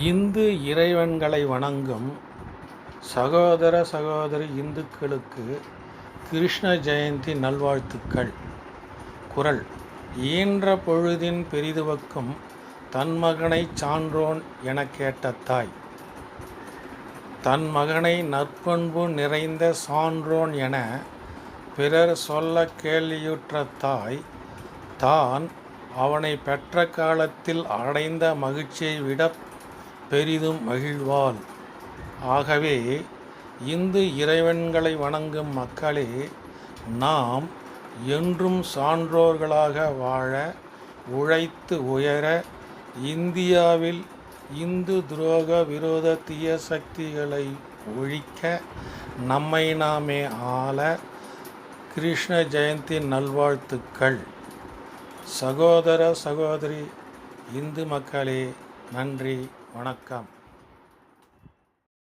இந்து இறைவன்களை வணங்கும் சகோதர சகோதரி இந்துக்களுக்கு கிருஷ்ண ஜெயந்தி நல்வாழ்த்துக்கள். குரல் ஈன்ற பொழுதின் பெரிதுவக்கும் தன் மகனைச் சான்றோன் எனக் கேட்ட தாய். தன் மகனை நற்பண்பு நிறைந்த சான்றோன் என பிறர் சொல்ல கேள்வியுற்ற தாய் தான் அவனை பெற்ற காலத்தில் அடைந்த மகிழ்ச்சியை விடப் பெரிதும் மகிழ்வாள் ஆகவே இந்து இறைவன்களை வணங்கும் மக்களே நாம் என்றும் சான்றோர்களாக வாழ உழைத்து உயர இந்தியாவில் இந்து துரோக விரோத தீய சக்திகளை ஒழிக்க நம்மை நாமே ஆள கிருஷ்ண ஜெயந்தி நல்வாழ்த்துக்கள். சகோதர சகோதரி இந்து மக்களே நன்றி வணக்கம்.